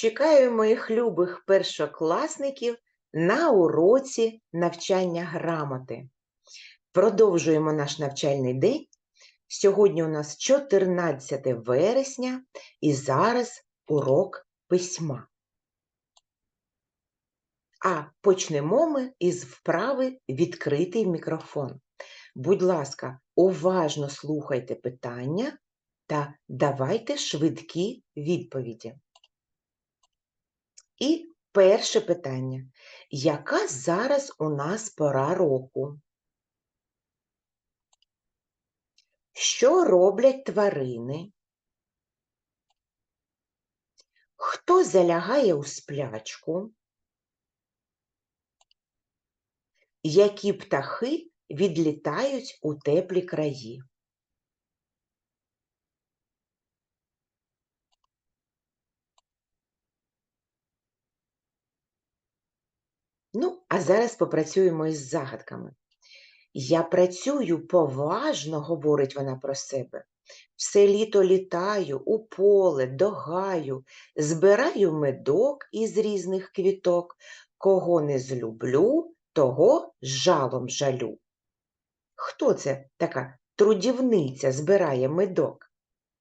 Чекаю моїх любих першокласників на уроці навчання грамоти. Продовжуємо наш навчальний день. Сьогодні у нас 14 вересня і зараз урок письма. А почнемо ми із вправи відкритий мікрофон. Будь ласка, уважно слухайте питання та давайте швидкі відповіді. І перше питання. Яка зараз у нас пора року? Що роблять тварини? Хто залягає у сплячку? Які птахи відлітають у теплі краї? Ну, а зараз попрацюємо із загадками. Я працюю поважно, говорить вона про себе. Все літо літаю у поле, до гаю, збираю медок із різних квіток. Кого не злюблю, того жалом жалю. Хто це така трудівниця збирає медок?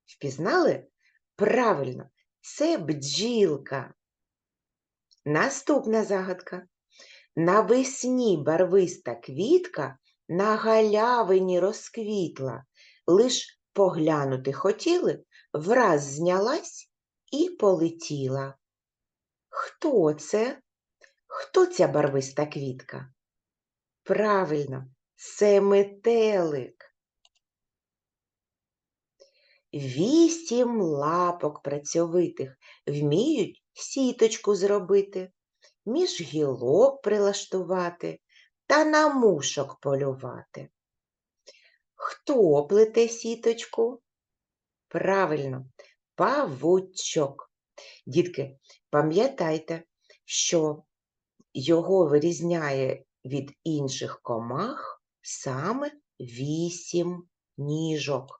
Впізнали? Правильно, це бджілка. Наступна загадка. Навесні барвиста квітка на галявині розквітла, лиш поглянути хотіли, враз знялась і полетіла. Хто це? Хто ця барвиста квітка? Правильно, це метелик. Вісім лапок працьовитих вміють сіточку зробити між гілок прилаштувати та на мушок полювати. Хто плете сіточку? Правильно, павучок. Дітки, пам'ятайте, що його вирізняє від інших комах саме вісім ніжок.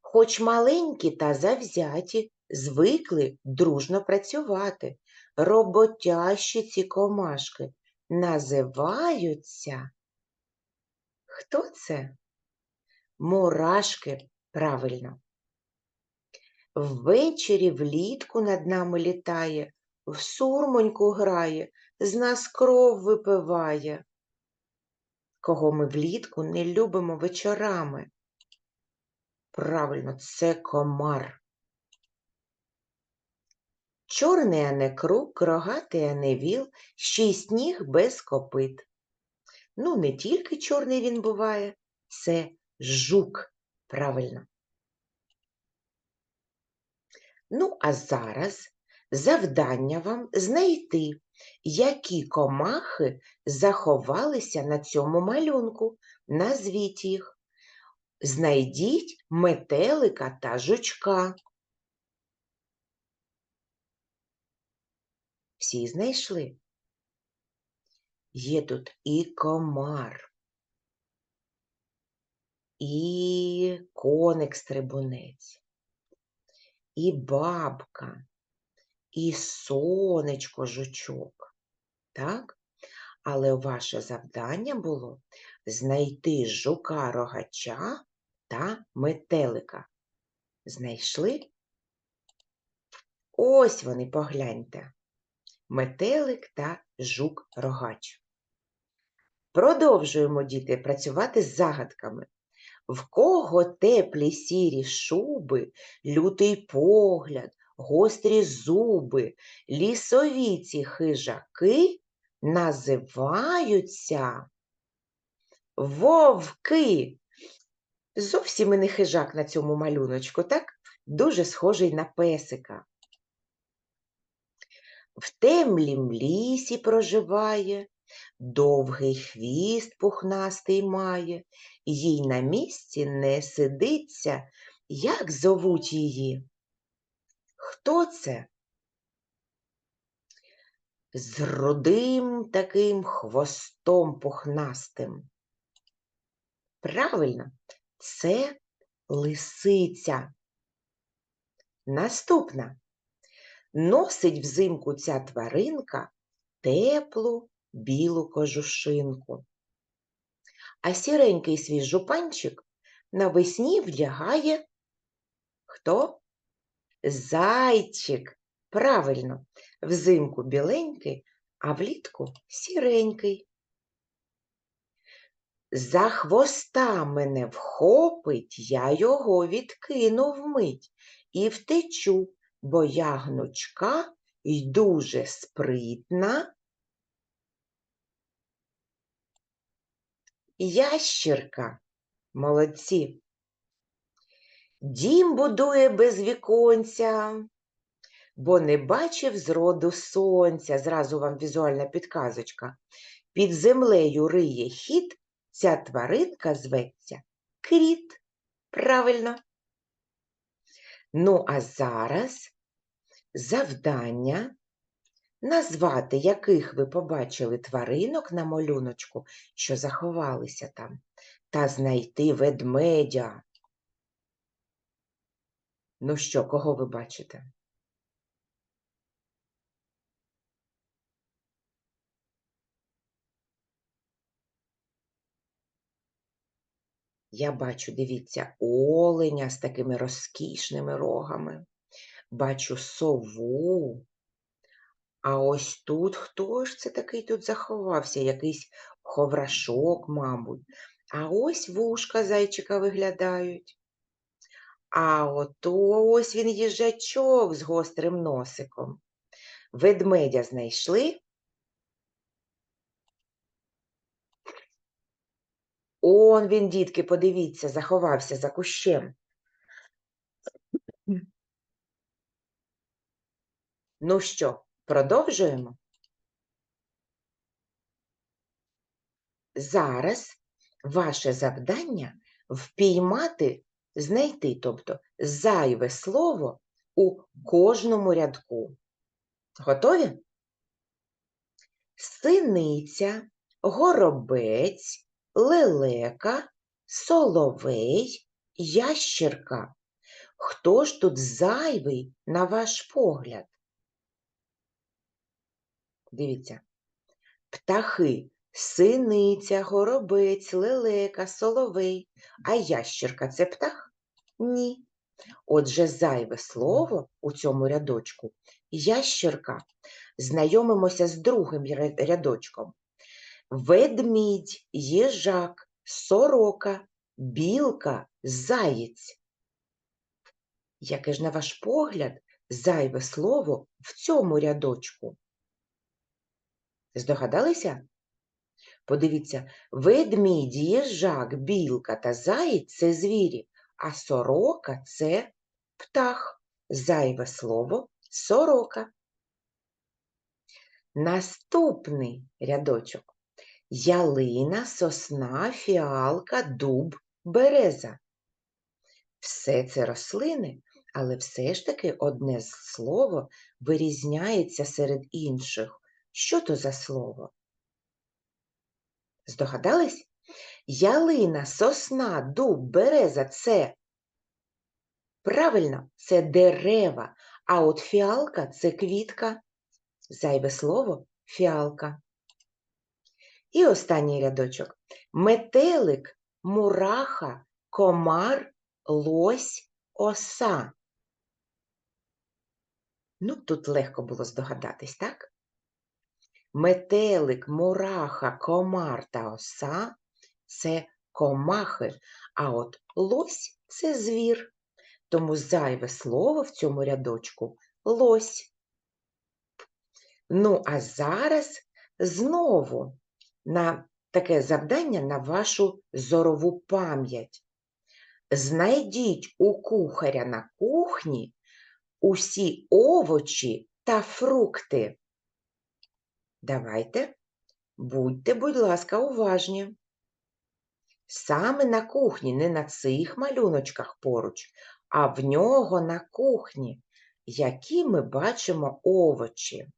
Хоч маленькі та завзяті, звикли дружно працювати. Роботящі ці комашки називаються. Хто це? Мурашки, правильно. Ввечері влітку над нами літає, в сурмоньку грає, з нас кров випиває. Кого ми влітку не любимо вечорами? Правильно, це комар. Чорний, а не круг, рогатий, а не віл, шість ніг без копит. Ну, не тільки чорний він буває, це жук, правильно. Ну, а зараз завдання вам знайти, які комахи заховалися на цьому малюнку. Назвіть їх. Знайдіть метелика та жучка. Всі знайшли? Є тут і комар, і коник-стрибунець, і бабка, і сонечко жучок. Так? Але ваше завдання було знайти жука рогача та метелика. Знайшли? Ось вони, погляньте метелик та жук-рогач. Продовжуємо, діти, працювати з загадками. В кого теплі сірі шуби, лютий погляд, гострі зуби, лісові ці хижаки називаються вовки. Зовсім і не хижак на цьому малюночку, так? Дуже схожий на песика в темлім лісі проживає, довгий хвіст пухнастий має, їй на місці не сидиться, як зовуть її. Хто це? З рудим таким хвостом пухнастим. Правильно, це лисиця. Наступна. Носить взимку ця тваринка теплу білу кожушинку. А сіренький свій жупанчик навесні вдягає хто? Зайчик. Правильно, взимку біленький, а влітку сіренький. За хвоста мене вхопить, я його відкину вмить і втечу, бо я гнучка й дуже спритна. Ящірка. Молодці. Дім будує без віконця, бо не бачив зроду сонця. Зразу вам візуальна підказочка. Під землею риє хід, ця тваринка зветься кріт. Правильно. Ну, а зараз завдання назвати, яких ви побачили тваринок на малюночку, що заховалися там, та знайти ведмедя. Ну що, кого ви бачите? Я бачу, дивіться, оленя з такими розкішними рогами. Бачу сову. А ось тут хто ж це такий тут заховався? Якийсь ховрашок, мабуть. А ось вушка зайчика виглядають. А ото ось він їжачок з гострим носиком. Ведмедя знайшли. Он він, дітки, подивіться, заховався за кущем. Ну що, продовжуємо? Зараз ваше завдання впіймати, знайти, тобто зайве слово у кожному рядку. Готові? Синиця, горобець, лелека, соловей, ящерка. Хто ж тут зайвий, на ваш погляд? Дивіться. Птахи, синиця, горобець, лелека, соловей. А ящерка це птах? Ні. Отже, зайве слово у цьому рядочку ящерка. Знайомимося з другим рядочком. Ведмідь, їжак, сорока, білка, заєць. Яке ж, на ваш погляд, зайве слово в цьому рядочку? Здогадалися? Подивіться, ведмідь, їжак, білка та заєць це звірі, а сорока це птах. Зайве слово сорока. Наступний рядочок. Ялина, сосна, фіалка, дуб, береза. Все це рослини, але все ж таки одне слово вирізняється серед інших. Що то за слово? Здогадались? Ялина, сосна, дуб, береза це правильно, це дерева, а от фіалка це квітка. Зайве слово фіалка. І останній рядочок. Метелик, мураха, комар, лось, оса. Ну, тут легко було здогадатись, так? Метелик, мураха, комар та оса це комахи, а от лось це звір. Тому зайве слово в цьому рядочку лось. Ну, а зараз знову на таке завдання на вашу зорову пам'ять. Знайдіть у кухаря на кухні усі овочі та фрукти. Давайте, будьте, будь ласка, уважні. Саме на кухні, не на цих малюночках поруч, а в нього на кухні, які ми бачимо овочі.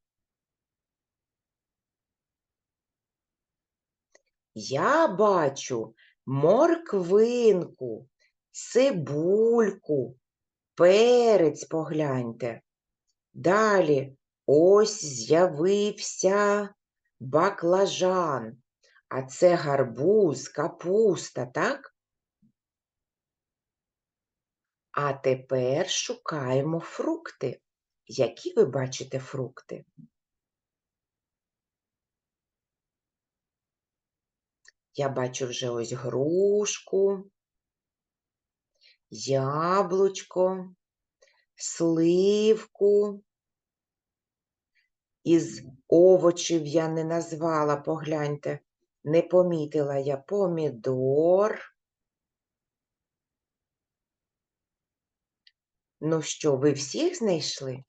Я бачу морквинку, цибульку, перець погляньте. Далі ось з'явився баклажан, а це гарбуз, капуста, так? А тепер шукаємо фрукти. Які ви бачите фрукти? Я бачу вже ось грушку, яблучко, сливку. Із овочів я не назвала, погляньте, не помітила я помідор. Ну що, ви всіх знайшли?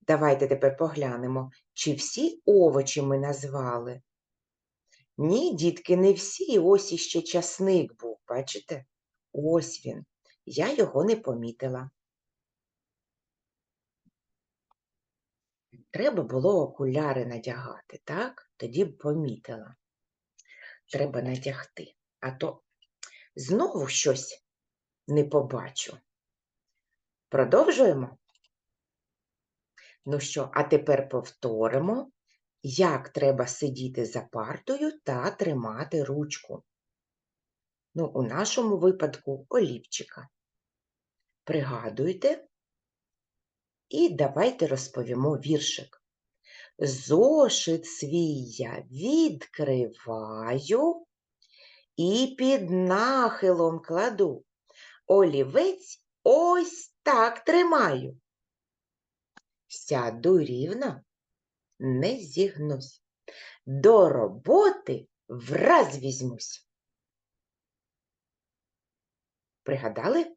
Давайте тепер поглянемо, чи всі овочі ми назвали. Ні, дітки, не всі. Ось іще часник був, бачите? Ось він. Я його не помітила. Треба було окуляри надягати, так? Тоді б помітила. Треба надягти, а то знову щось не побачу. Продовжуємо? Ну що, а тепер повторимо, як треба сидіти за партою та тримати ручку. Ну, у нашому випадку олівчика. Пригадуйте і давайте розповімо віршик. Зошит свій я відкриваю і під нахилом кладу. Олівець ось так тримаю. Сяду рівно, не зігнусь. До роботи враз візьмусь. Пригадали,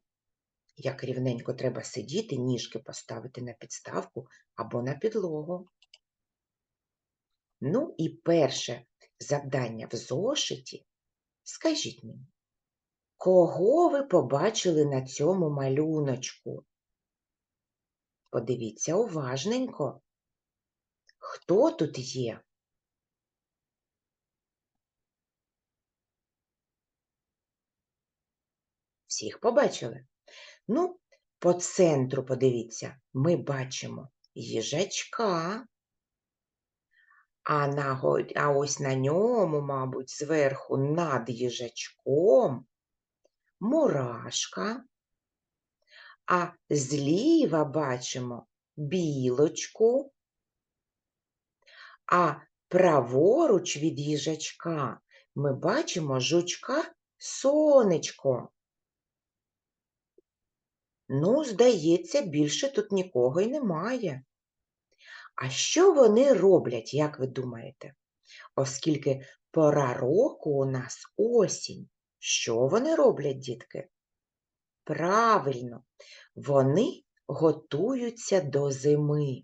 як рівненько треба сидіти, ніжки поставити на підставку або на підлогу? Ну і перше завдання в зошиті. Скажіть мені, кого ви побачили на цьому малюночку? Подивіться уважненько. Хто тут є? Всіх побачили? Ну, по центру подивіться, ми бачимо їжачка, а, на, а ось на ньому, мабуть, зверху над їжачком мурашка, а зліва бачимо білочку, а праворуч від їжачка ми бачимо жучка сонечко. Ну, здається, більше тут нікого й немає. А що вони роблять, як ви думаєте? Оскільки пора року у нас осінь. Що вони роблять, дітки? Правильно, вони готуються до зими.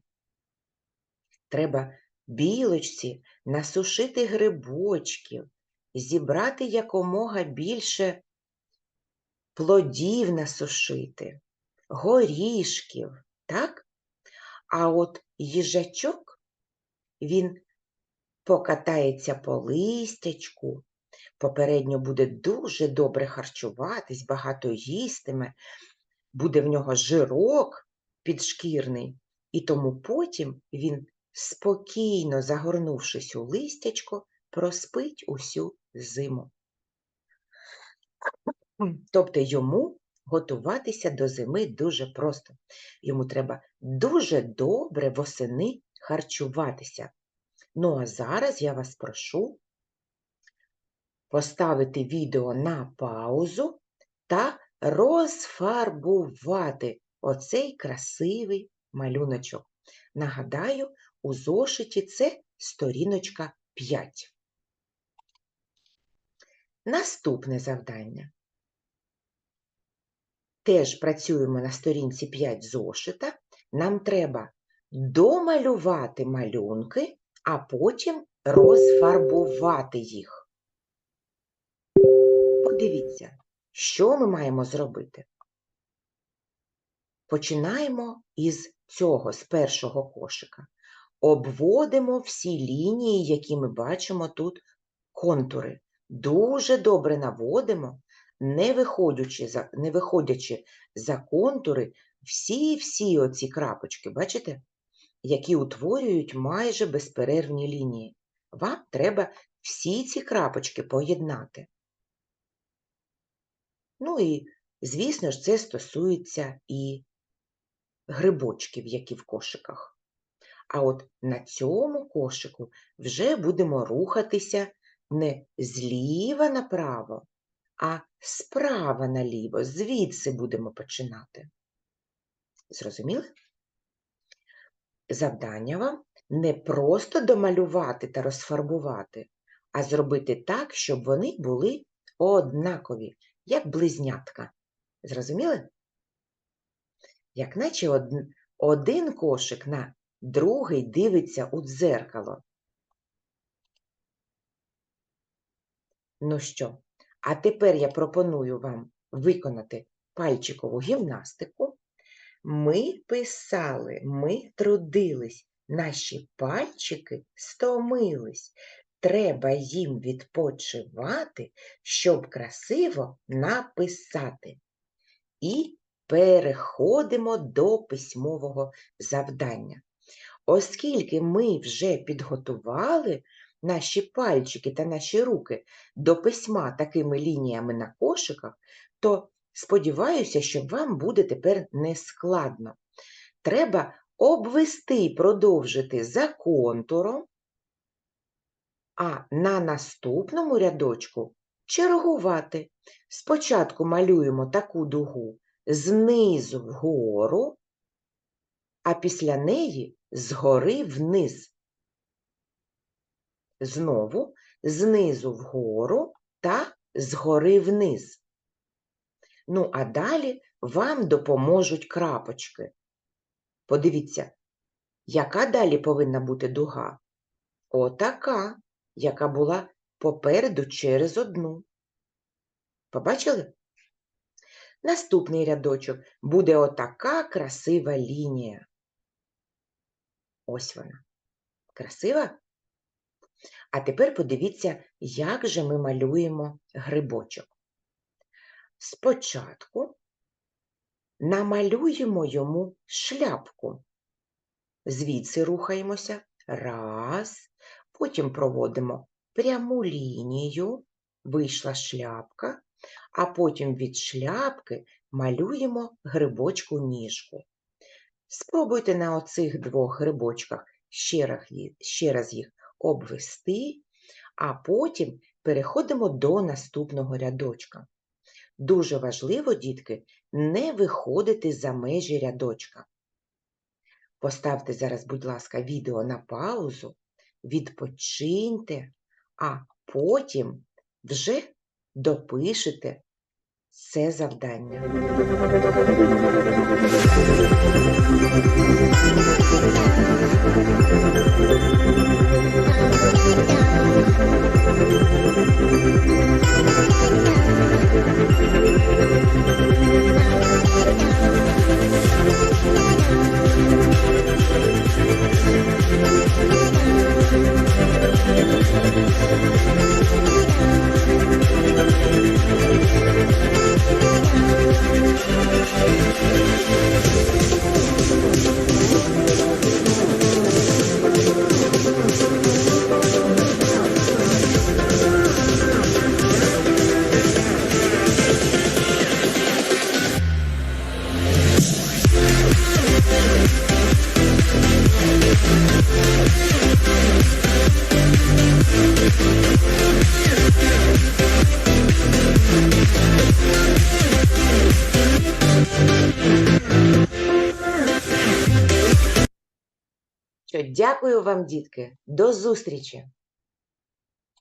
Треба білочці насушити грибочків, зібрати якомога більше плодів насушити, горішків, так? А от їжачок, він покатається по листячку, попередньо буде дуже добре харчуватись, багато їстиме, буде в нього жирок підшкірний, і тому потім він, спокійно загорнувшись у листячко, проспить усю зиму. Тобто йому готуватися до зими дуже просто. Йому треба дуже добре восени харчуватися. Ну а зараз я вас прошу поставити відео на паузу та розфарбувати оцей красивий малюночок. Нагадаю, у зошиті це сторіночка 5. Наступне завдання. Теж працюємо на сторінці 5 зошита. Нам треба домалювати малюнки, а потім розфарбувати їх. Подивіться, що ми маємо зробити. Починаємо із цього, з першого кошика. Обводимо всі лінії, які ми бачимо тут, контури. Дуже добре наводимо, не виходячи за, не виходячи за контури, всі-всі оці крапочки, бачите? Які утворюють майже безперервні лінії. Вам треба всі ці крапочки поєднати. Ну і, звісно ж, це стосується і грибочків, які в кошиках. А от на цьому кошику вже будемо рухатися не зліва направо, а справа наліво. Звідси будемо починати. Зрозуміли? Завдання вам не просто домалювати та розфарбувати, а зробити так, щоб вони були однакові, як близнятка. Зрозуміли? Як наче один кошик на другий дивиться у дзеркало. Ну що, а тепер я пропоную вам виконати пальчикову гімнастику. Ми писали, ми трудились, наші пальчики стомились. Треба їм відпочивати, щоб красиво написати. І переходимо до письмового завдання. Оскільки ми вже підготували наші пальчики та наші руки до письма такими лініями на кошиках, то сподіваюся, що вам буде тепер не складно. Треба обвести, продовжити за контуром, а на наступному рядочку чергувати. Спочатку малюємо таку дугу знизу вгору, а після неї згори вниз. Знову знизу вгору та згори вниз. Ну, а далі вам допоможуть крапочки. Подивіться, яка далі повинна бути дуга? Отака, яка була попереду через одну. Побачили? Наступний рядочок буде отака красива лінія. Ось вона. Красива? А тепер подивіться, як же ми малюємо грибочок. Спочатку намалюємо йому шляпку. Звідси рухаємося. Раз. Потім проводимо пряму лінію, вийшла шляпка, а потім від шляпки малюємо грибочку ніжку. Спробуйте на оцих двох грибочках ще раз їх обвести, а потім переходимо до наступного рядочка. Дуже важливо, дітки, не виходити за межі рядочка. Поставте зараз, будь ласка, відео на паузу, відпочиньте, а потім вже допишете це завдання. Дякую вам, дітки. До зустрічі!